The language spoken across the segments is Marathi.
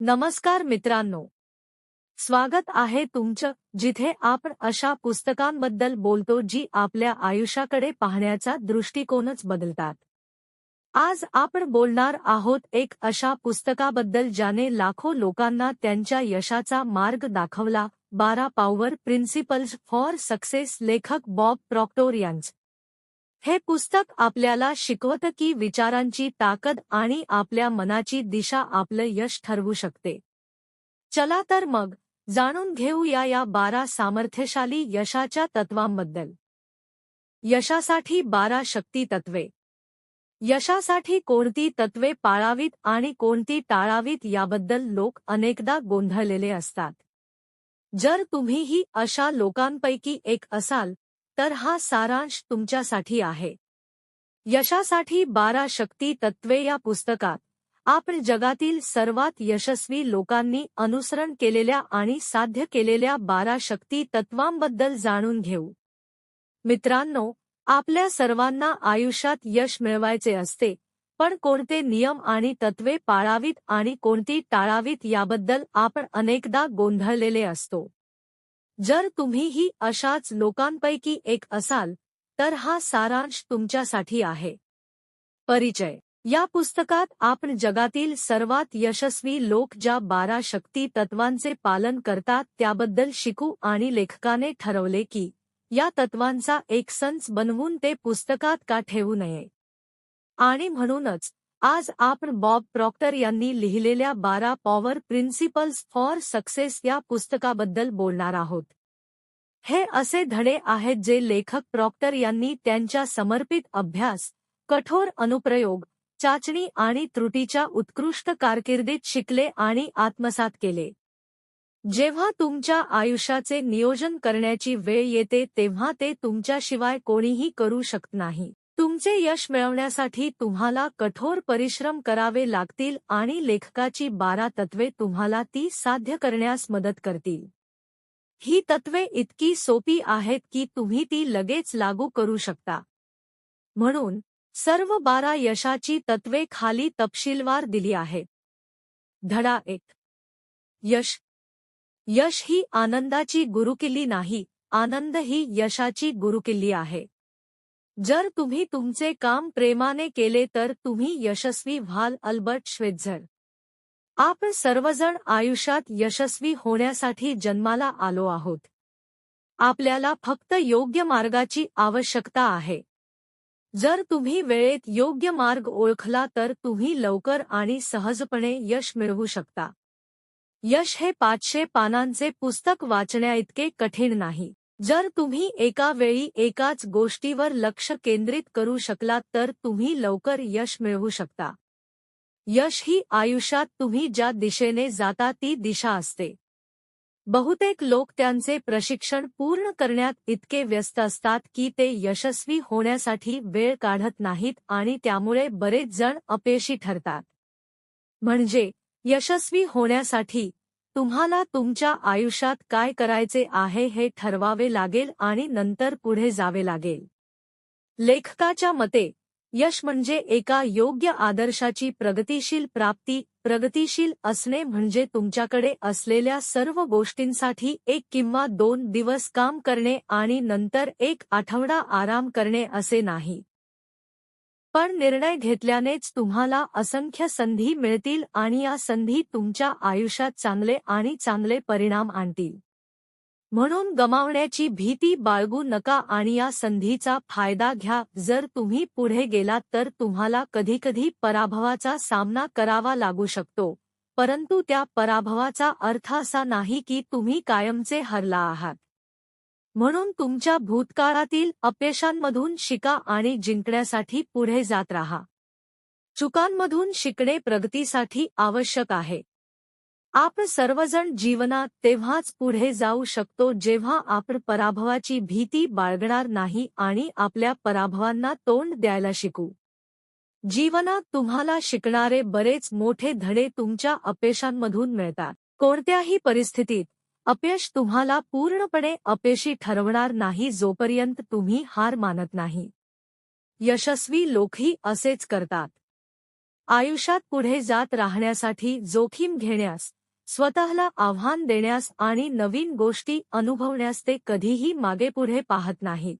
नमस्कार मित्रांनो. स्वागत आहे तुमचं जिथे आपण अशा पुस्तकांबद्दल बोलतो जी आपल्या आयुष्याकडे पाहण्याचा दृष्टिकोनच बदलतात. आज आपण बोलणार आहोत एक अशा पुस्तकाबद्दल ज्याने लाखो लोकांना त्यांच्या यशाचा मार्ग दाखवला. बारा पॉवर प्रिन्सिपल्स फॉर सक्सेस लेखक बॉब प्रॉक्टोर यांचं हे पुस्तक आपल्याला शिकवतं की विचारांची ताकद आणि आपल्या मनाची दिशा आपलं यश ठरवू शकते. चला तर मग जाणून घेऊया या बारा सामर्थ्यशाली यशाच्या तत्वांबद्दल. यशासाठी बारा शक्ती तत्वे. यशासाठी कोणती तत्वे पाळावीत आणि कोणती टाळावीत याबद्दल लोक अनेकदा गोंधळलेले असतात. जर तुम्हीही अशा लोकांपैकी एक असाल तर हा सारांश तुमच्यासाठी आहे. यशासाठी बारा शक्ती तत्वे या पुस्तकात आपण जगातील सर्वात यशस्वी लोकांनी अनुसरण केलेल्या आणि साध्य केलेल्या बारा शक्ती तत्वांबद्दल जाणून घेऊ. मित्रांनो आपल्या सर्वांना आयुष्यात यश मिळवायचे असते पण कोणते नियम आणि तत्वे पाळावीत आणि कोणती टाळावीत याबद्दल आपण अनेकदा गोंधळलेले असतो. जर तुम्हीही अशाच लोकांपैकी एक असाल तर हा सारांश तुमच्यासाठी आहे. परिचय. या पुस्तकात आपण जगातील सर्वात यशस्वी लोक ज्या बारा शक्ती तत्वांचे पालन करतात त्याबद्दल शिकू आणि लेखकाने ठरवले की या तत्वांचा एक संच बनवून ते पुस्तकात का ठेवू नये. आणि म्हणूनच आज आपण बॉब प्रॉक्टर यांनी लिहिलेल्या बारा पॉवर प्रिन्सिपल्स फॉर सक्सेस या पुस्तकाबद्दल बोलणार आहोत. हे असे धडे आहेत जे लेखक प्रॉक्टर यांनी त्यांच्या समर्पित अभ्यास कठोर अनुप्रयोग चाचणी आणि त्रुटीच्या उत्कृष्ट कारकिर्दीत शिकले आणि आत्मसात केले. जेव्हा तुमच्या आयुष्याचे नियोजन करण्याची वेळ येते तेव्हा ते तुमच्याशिवाय कोणीही करू शकत नाही. तुमचे यश मिळवण्यासाठी तुम्हाला कठोर परिश्रम करावे लागतील आणि लेखकाची बारा तत्वे तुम्हाला ती साध्य करण्यास मदत करतील. ही तत्वे इतकी सोपी आहेत की तुम्ही ती लगेच लागू करू शकता. म्हणून सर्व बारा यशाची तत्वे खाली तपशीलवार दिली आहेत. धडा एक. यश. यश ही आनंदाची गुरुकिल्ली नाही आनंद ही यशाची गुरुकिल्ली आहे. जर तुम्ही तुमचे काम प्रेमाने केले तर तुम्ही यशस्वी व्हाल अल्बर्ट श्वेझर. आपण सर्वजण आयुष्यात यशस्वी होण्यासाठी जन्माला आलो आहोत. आपल्याला फक्त योग्य मार्गाची आवश्यकता आहे. जर तुम्ही वेळेत योग्य मार्ग ओळखला तर तुम्ही लवकर आणि सहजपणे यश मिळवू शकता. यश हे पाचशे पानांचे पुस्तक वाचण्याइतके कठीण नाही. जर तुम्ही एका वेळी एकाच गोष्टीवर लक्ष केंद्रित करू शकलात तर तुम्ही लवकर यश मिळवू शकता. यश ही आयुष्यात तुम्ही ज्या दिशेने जाता ती दिशा असते. बहुतेक लोक त्यांचे प्रशिक्षण पूर्ण करण्यात इतके व्यस्त असतात की ते यशस्वी होण्यासाठी वेळ काढत नाहीत आणि त्यामुळे बरेच जण अपयशी ठरतात. म्हणजे यशस्वी होण्यासाठी तुम्हाला तुमच्या आयुष्यात काय करायचे आहे हे ठरवावे लागेल आणि नंतर पुढे जावे लागेल. लेखकाच्या मते यश म्हणजे एका योग्य आदर्शाची प्रगतीशील प्राप्ती प्रगतीशील असणे म्हणजे तुमच्याकडे असलेल्या सर्व गोष्टींसाठी एक किंवा दोन दिवस काम करणे आणि नंतर एक आठवडा आराम करणे असे नाही. पण निर्णय घेतल्यानेच तुम्हाला असंख्य संधी मिळतील आणि या संधी तुमच्या आयुष्यात चांगले आणि चांगले परिणाम आणतील. म्हणून गमावण्याची भीती बाळगू नका आणि या संधीचा फायदा घ्या. जर तुम्ही पुढे गेलात तर तुम्हाला कधीकधी पराभवाचा सामना करावा लागू शकतो. परंतु त्या पराभवाचा अर्थ असा नाही की तुम्ही कायमचे हरला आहात. म्हणून तुमच्या भूतकाळातील अपयशांमधून शिका आणि जिंकण्यासाठी पुढे जात राहा. चुकांमधून शिकणे प्रगतीसाठी आवश्यक आहे. आपण सर्वजण जीवनात तेव्हाच पुढे जाऊ शकतो जेव्हा आपण पराभवाची भीती बाळगणार नाही आणि आपल्या पराभवांना तोंड द्यायला शिकू. जीवनात तुम्हाला शिकणारे बरेच मोठे धडे तुमच्या अपयशांमधून मिळतात. कोणत्याही परिस्थितीत अपयश तुम्हाला पूर्णपणे अपयशी ठरवणार नाही जोपर्यंत तुम्ही हार मानत नाही. यशस्वी लोकही असेच करतात. आयुष्यात पुढे जात राहण्यासाठी जोखीम घेण्यास स्वतःला आव्हान देण्यास आणि नवीन गोष्टी अनुभवण्यास ते कधीही मागेपुढे पाहत नाहीत.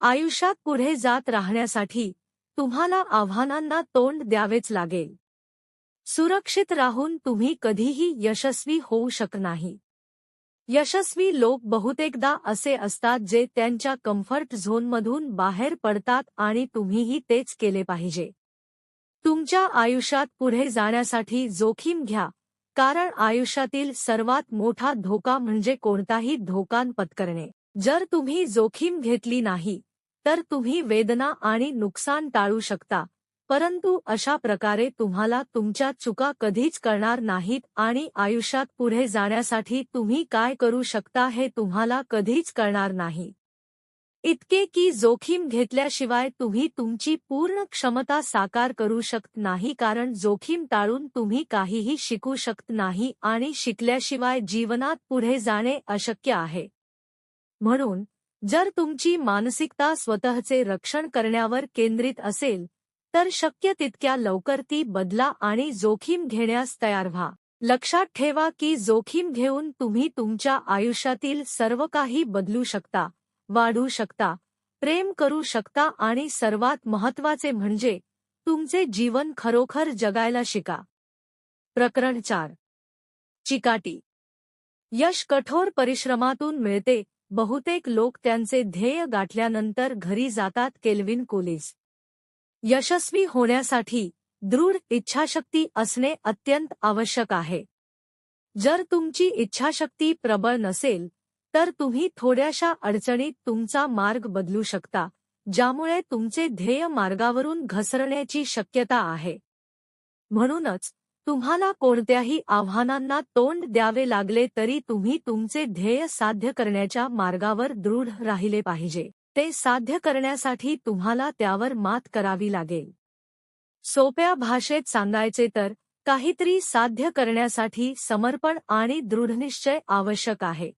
आयुष्यात पुढे जात राहण्यासाठी तुम्हाला आव्हानांना तोंड द्यावेच लागेल. सुरक्षित राहून तुम्ही कधीही यशस्वी होऊ शक नाही. यशस्वी लोक बहुतेकदा असे असतात जे त्यांच्या कम्फर्ट झोनमधून बाहेर पडतात आणि तुम्हीही तेच केले पाहिजे. तुमच्या आयुष्यात पुढे जाण्यासाठी जोखीम घ्या कारण आयुष्यातील सर्वात मोठा धोका म्हणजे कोणताही धोकान पत्करणे. जर तुम्ही जोखीम घेतली नाही तर तुम्ही वेदना आणि नुकसान टाळू शकता. परंतु अशा प्रकारे तुम्हाला तुमच्या चुका कधीच करणार नाहीत आणि आयुष्यात पुढे जाण्यासाठी तुम्ही काय करू शकता हे तुम्हाला कधीच कळणार नाही. इतके की जोखीम घेतल्याशिवाय तुम्ही तुमची पूर्ण क्षमता साकार करू शकत नाही कारण जोखीम टाळून तुम्ही काहीही शिकू शकत नाही आणि शिकल्याशिवाय जीवनात पुढे जाणे अशक्य आहे. म्हणून जर तुमची मानसिकता स्वतःचे रक्षण करण्यावर केंद्रित असेल तर शक्य तितक्या लवकर ती बदला आणि जोखीम घेण्यास तयार व्हा. लक्षात ठेवा की जोखीम घेऊन तुम्ही तुमच्या आयुष्यातील सर्व काही बदलू शकता वाढू शकता प्रेम करू शकता आणि सर्वात महत्त्वाचे म्हणजे तुमचे जीवन खरोखर जगायला शिका. प्रकरण चार. चिकाटी. यश कठोर परिश्रमातून मिळते बहुतेक लोक त्यांचे ध्येय गाठल्यानंतर घरी जातात केल्विन कोलिस. यशस्वी होण्यासाठी दृढ इच्छाशक्ती असणे अत्यंत आवश्यक आहे. जर तुमची इच्छाशक्ती प्रबळ नसेल तर तुम्ही थोड्याशा अडचणीत तुमचा मार्ग बदलू शकता ज्यामुळे तुमचे ध्येय मार्गावरून घसरण्याची शक्यता आहे. म्हणूनच तुम्हाला कोणत्याही आव्हानांना तोंड द्यावे लागले तरी तुम्ही तुमचे ध्येय साध्य करण्याच्या मार्गावर दृढ राहिले पाहिजे. ते साध्य करण्यासाठी तुम्हाला त्यावर मात करावी लागेल. सोप्या भाषेत सांगायचे तर काहीतरी साध्य करण्यासाठी समर्पण आणि दृढनिश्चय आवश्यक आहे.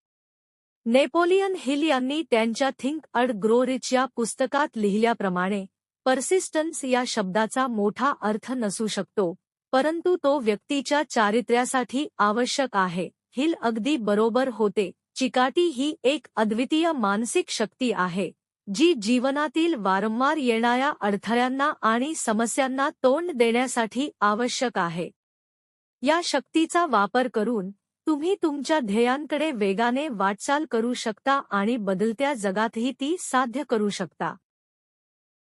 नेपोलियन हिल यांनी त्यांच्या थिंक अड ग्रो रिच या पुस्तकात लिहिल्याप्रमाणे पर्सिस्टन्स या शब्दाचा मोठा अर्थ नसू शकतो परंतु तो व्यक्तीच्या चारित्र्यासाठी आवश्यक आहे. हिल अगदी बरोबर होते चिकाटी ही एक अद्वितीय मानसिक शक्ती आहे. जी जीवनातील वारंवार येणाऱ्या अडथळ्यांना आणि समस्यांना तोंड देण्यासाठी आवश्यक आहे. या शक्तीचा वापर करून तुम्ही तुमच्या ध्येयांकडे वेगाने वाटचाल करू शकता आणि बदलत्या जगातही ती साध्य करू शकता.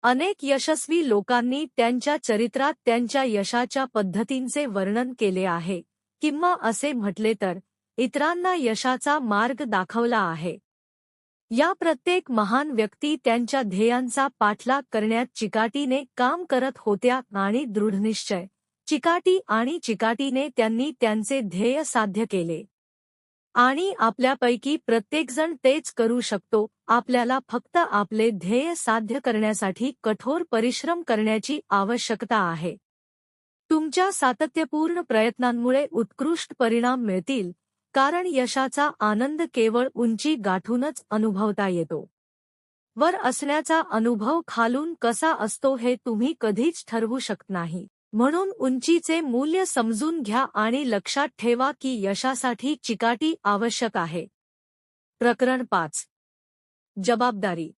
अनेक यशस्वी लोकांनी त्यांच्या चरित्रात त्यांच्या यशाच्या पद्धतींचे वर्णन केले आहे. किंवा असे म्हटले तर इतरांना यशाचा मार्ग दाखवला आहे. या प्रत्येक महान व्यक्ती त्यांच्या ध्येयांचा पाठलाग करण्यात चिकाटीने काम करत होत्या आणि दृढनिश्चय चिकाटी आणि चिकाटीने त्यांनी त्यांचे ध्येय साध्य केले. आणि आपल्यापैकी प्रत्येकजण तेच करू शकतो आपल्याला फक्त आपले ध्येय साध्य करण्यासाठी कठोर परिश्रम करण्याची आवश्यकता आहे. तुमच्या सातत्यपूर्ण प्रयत्नांमुळे उत्कृष्ट परिणाम मिळतील कारण यशाचा आनंद केवळ उंची गाठूनच अनुभवता येतो. वर असण्याचा अनुभव खालून कसा असतो हे तुम्ही कधीच ठरवू शकत नाही. म्हणून उंचीचे मूल्य समजून घ्या आणि लक्षात ठेवा की यशासाठी चिकाटी आवश्यक आहे. प्रकरण पाच. जबाबदारी.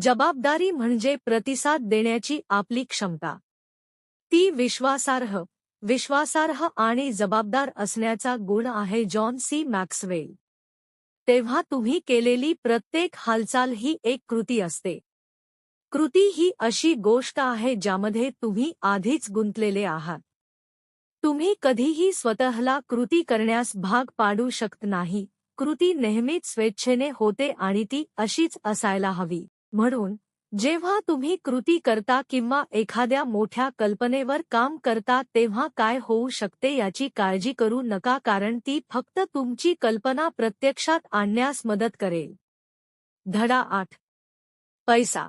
जबाबदारी म्हणजे प्रतिसाद देण्याची आपली क्षमता. ती विश्वासार्ह विश्वासार्ह आणि जबाबदार असण्याचा गुण आहे जॉन सी मॅक्सवेल. तेव्हा तुम्ही केलेली प्रत्येक हालचाल ही एक कृती असते. कृती ही अशी गोष्ट आहे ज्यामध्ये तुम्ही आधीच गुंतलेले आहात. तुम्ही कधीही स्वतःला कृती करण्यास भाग पाडू शकत नाही. कृती नेहमीच स्वेच्छेने होते आणि ती अशीच असायला हवी. म्हणून जेव्हा तुम्ही कृती करता किंवा एखाद्या मोठ्या कल्पनेवर काम करता तेव्हा काय होऊ शकते याची काळजी करू नका कारण ती फक्त तुमची कल्पना प्रत्यक्षात आणण्यास मदत करेल. धडा आठ. पैसा.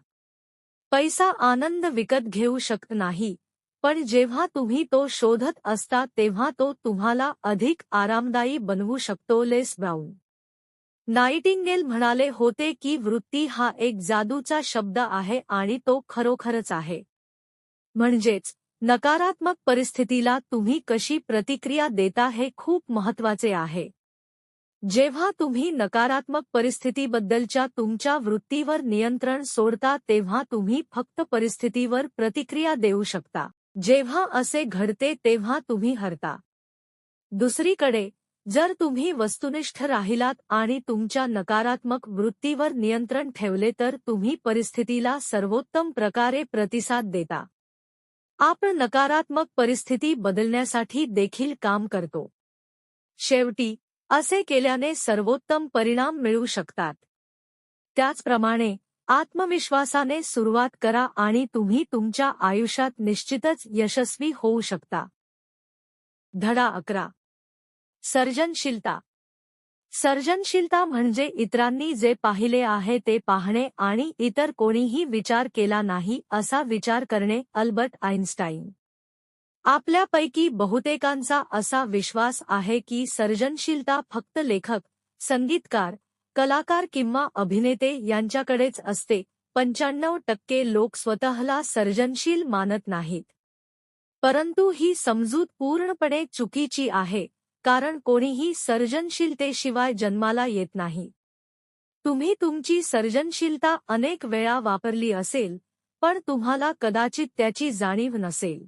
पैसा आनंद विकत घेऊ शकत नाही. पण जेव्हा तुम्ही तो शोधत असता तेव्हा तो तुम्हाला अधिक आरामदायी बनवू शकतो लेस ब्राऊन. नाइटिंगेल म्हणाले होते की वृत्ती हा एक जादूचा शब्द आहे आणि तो खरोखरच आहे. म्हणजेच नकारात्मक परिस्थितीला तुम्ही कशी प्रतिक्रिया देता हे खूप महत्त्वाचे आहे. जेव्हा तुम्ही नकारात्मक परिस्थितीबद्दलच्या तुमच्या वृत्तीवर नियंत्रण सोडता तेव्हा तुम्ही फक्त परिस्थितीवर प्रतिक्रिया देऊ शकता. जेव्हा असे घडते तेव्हा तुम्ही हरता. दुसरीकडे जर तुम्ही वस्तुनिष्ठ राहिलात आणि तुमच्या नकारात्मक वृत्तीवर नियंत्रण ठेवले तर तुम्ही परिस्थितीला सर्वोत्तम प्रकारे प्रतिसाद देता. आपण नकारात्मक परिस्थिती बदलण्यासाठी देखील काम करतो. शेवटी असे केल्याने सर्वोत्तम परिणाम मिळू शकतात. त्याचप्रमाणे आत्मविश्वासाने सुरुवात करा आणि तुम्ही तुमच्या आयुष्यात निश्चितच यशस्वी होऊ शकता. धडा अकरा. सर्जनशीलता. सर्जनशीलता म्हणजे इतरांनी जे पाहिले आहे ते पाहणे आणि इतर कोणीही विचार केला नाही असा विचार करणे अल्बर्ट आईन्स्टाईन आपल्यापैकी बहुतेकांचा असा विश्वास आहे की सर्जनशीलता फक्त लेखक संगीतकार कलाकार किंवा अभिनेते यांच्याकडेच असते. पंच्याण्णव टक्के लोक स्वतःला सर्जनशील मानत नाहीत. परंतु ही समजूत पूर्णपणे चुकीची आहे. कारण कोणीही सर्जनशीलतेशिवाय जन्माला येत नाही. तुम्ही तुमची सर्जनशीलता अनेक वेळा वापरली असेल पण तुम्हाला कदाचित त्याची जाणीव नसेल.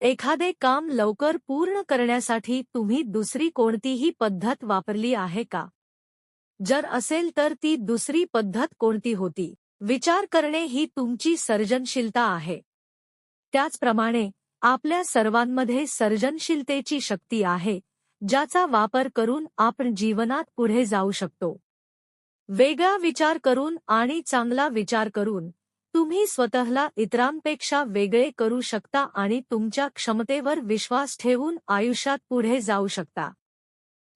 एखादे काम लवकर पूर्ण करण्यासाठी तुम्ही दुसरी कोणतीही पद्धत वापरली आहे का? जर असेल तर ती दुसरी पद्धत कोणती होती? विचार करणे ही तुमची सर्जनशीलता आहे. त्याचप्रमाणे आपल्या सर्वांमध्ये सर्जनशीलतेची शक्ती आहे ज्याचा वापर करून आपण जीवनात पुढे जाऊ शकतो. वेगळा विचार करून आणि चांगला विचार करून तुम्ही स्वतःला इतरांपेक्षा वेगळे करू शकता आणि तुमच्या क्षमतेवर विश्वास ठेवून आयुष्यात पुढे जाऊ शकता.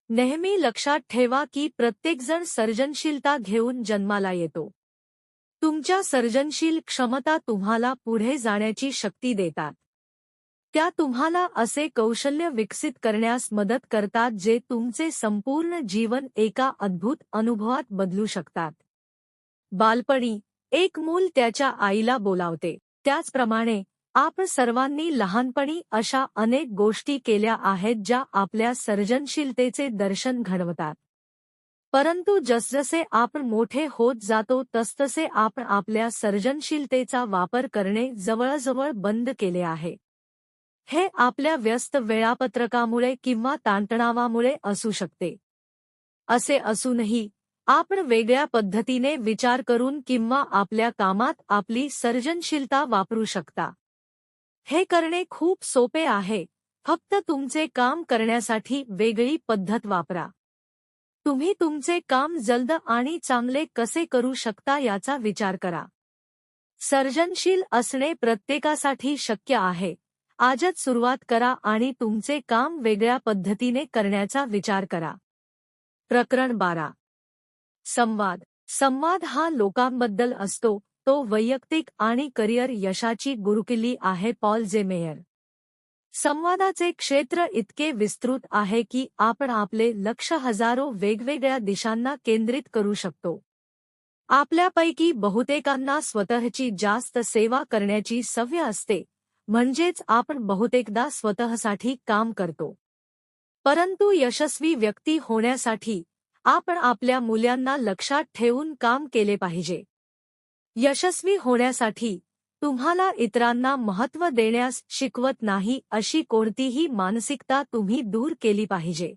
नेहमी लक्षात ठेवा की प्रत्येकजण सर्जनशीलता घेऊन जन्माला येतो. तुमच्या सर्जनशील क्षमता तुम्हाला पुढे जाण्याची शक्ती देतात. त्या तुम्हाला असे कौशल्य विकसित करण्यास मदत करतात जे तुमचे संपूर्ण जीवन एका अद्भुत अनुभवात बदलू शकतात. बालपणी एक मूल त्याच्या आईला बोलावते. त्याचप्रमाणे आपण सर्वांनी लहानपणी अशा अनेक गोष्टी केल्या आहेत ज्या आपल्या सर्जनशीलतेचे दर्शन घडवतात. परंतु जसजसे आपण मोठे होत जातो तसतसे आपण आपल्या सर्जनशीलतेचा वापर करणे जवळजवळ बंद केले आहे. हे आपल्या व्यस्त वेळापत्रकामुळे किंवा ताणतणावामुळे असू शकते. असे असूनही आपण वेगळ्या पद्धतीने विचार करून किंवा आपल्या कामात आपली सर्जनशीलता वापरू शकता. हे करणे खूप सोपे आहे. फक्त तुमचे काम करण्यासाठी वेगळी पद्धत वापरा. तुम्ही तुमचे काम जलद आणि चांगले कसे करू शकता याचा विचार करा. सर्जनशील असणे प्रत्येकासाठी शक्य आहे. आजच सुरुवात करा आणि तुमचे काम वेगळ्या पद्धतीने करण्याचा विचार करा. प्रकरण बारा. संवाद. संवाद हा लोकांबद्दल असतो तो वैयक्तिक आणि करिअर यशाची गुरुकिल्ली आहे पॉल जेमेयर संवादाचे क्षेत्र इतके विस्तृत आहे की आपण आपले लक्ष हजारो वेगवेगळ्या दिशांना केंद्रित करू शकतो. आपल्यापैकी बहुतेकांना स्वतःची जास्त सेवा करण्याची सवय असते म्हणजेच आपण बहुतेकदा स्वतःसाठी काम करतो. परंतु यशस्वी व्यक्ती होण्यासाठी आपण आपल्या मुल्यांना लक्षात ठेवून काम केले पाहिजे. यशस्वी होण्यासाठी तुम्हाला इतरांना महत्त्व देण्यास शिकवत नाही अशी कोणतीही मानसिकता तुम्ही दूर केली पाहिजे.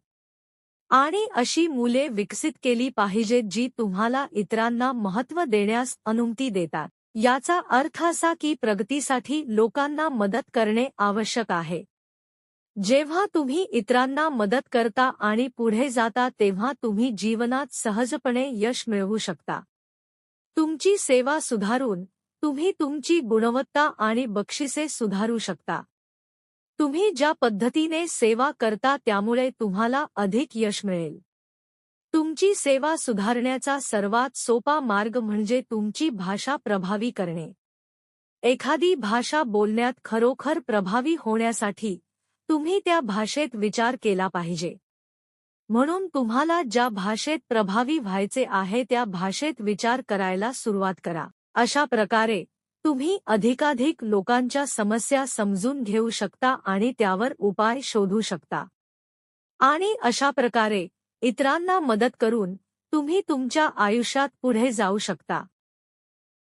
आणि अशी मुले विकसित केली पाहिजेत जी तुम्हाला इतरांना महत्त्व देण्यास अनुमती देतात. याचा अर्थ असा की प्रगतीसाठी लोकांना मदत करणे आवश्यक आहे. जेव्हा तुम्ही इतरांना मदत करता आणि पुढे जाता तेव्हा तुम्ही जीवनात सहजपणे यश मिळवू शकता. तुमची सेवा सुधारून तुम्ही तुमची गुणवत्ता आणि बक्षिसे सुधारू शकता. तुम्ही ज्या पद्धतीने सेवा करता त्यामुळे तुम्हाला अधिक यश मिळेल. तुमची सेवा सुधारण्याचा सर्वात सोपा मार्ग म्हणजे तुमची भाषा प्रभावी करणे. एखादी भाषा बोलण्यात खरोखर प्रभावी होण्यासाठी तुम्ही त्या भाषेत विचार केला पाहिजे. म्हणून तुम्हाला ज्या भाषेत प्रभावी व्हायचे आहे त्या भाषेत विचार करायला सुरुवात करा. अशा प्रकारे तुम्ही अधिकाधिक लोकांच्या समस्या समजून घेऊ शकता आणि त्यावर उपाय शोधू शकता. आणि अशा प्रकारे इतरांना मदत करून तुम्ही तुमच्या आयुष्यात पुढे जाऊ शकता.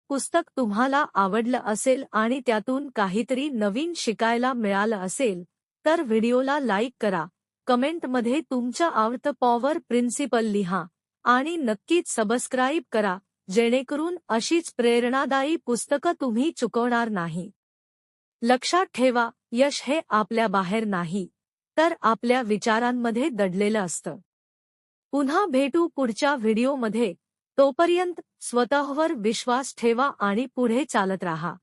पुस्तक तुम्हाला आवडलं असेल आणि त्यातून काहीतरी नवीन शिकायला मिळालं असेल तर व्हिडिओला लाईक करा. कमेंटमध्ये तुमच्या आवडतं पॉवर प्रिन्सिपल लिहा आणि नक्कीच सबस्क्राईब करा जेणेकरून अशीच प्रेरणादायी पुस्तकं तुम्ही चुकवणार नाही. लक्षात ठेवा यश हे आपल्या बाहेर नाही तर आपल्या विचारांमध्ये दडलेलं असतं. पुन्हा भेटू पुढच्या व्हिडिओमध्ये. तोपर्यंत स्वतःवर विश्वास ठेवा आणि पुढे चालत राहा.